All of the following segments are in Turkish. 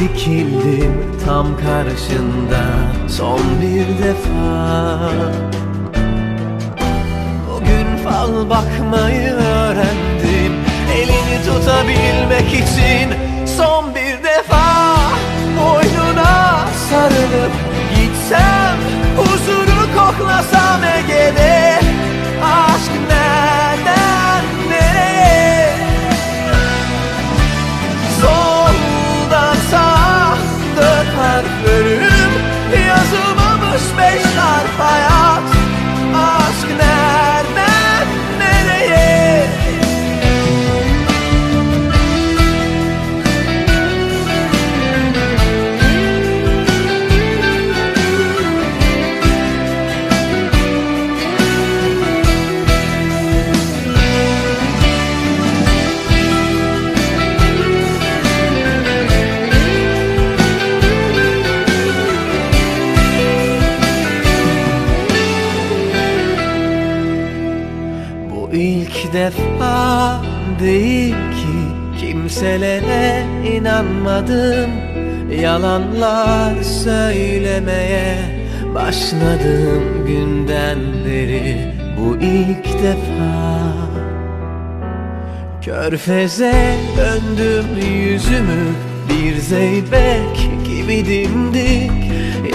Dikildim tam karşında son bir defa. Bugün fal bakmayı öğrendim Elini tutabilmek için ilk defa değil ki kimselere inanmadım. Yalanlar söylemeye başladım günden beri bu ilk defa. Körfeze döndüm yüzümü bir zeybek gibi dimdik.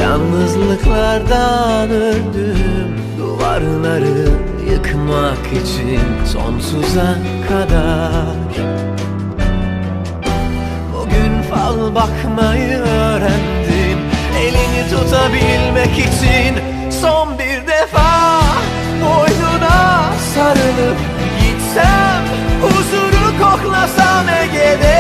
Yalnızlıklardan öldüm duvarları yıkmak için sonsuza kadar. Bugün fal bakmayı öğrendim. Elini tutabilmek için son bir defa Boynuna sarılıp gitsem Huzuru koklasam Ege'de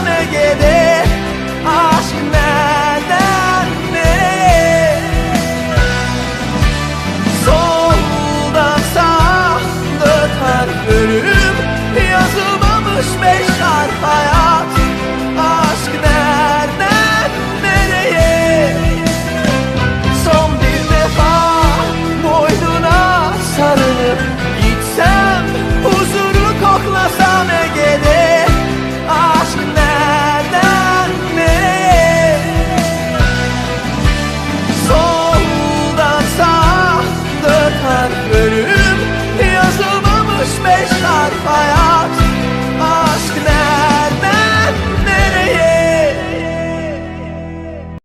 koklasam Ege'de Aşk nereden nereye Soldan sağa dört harf bölüm Yazı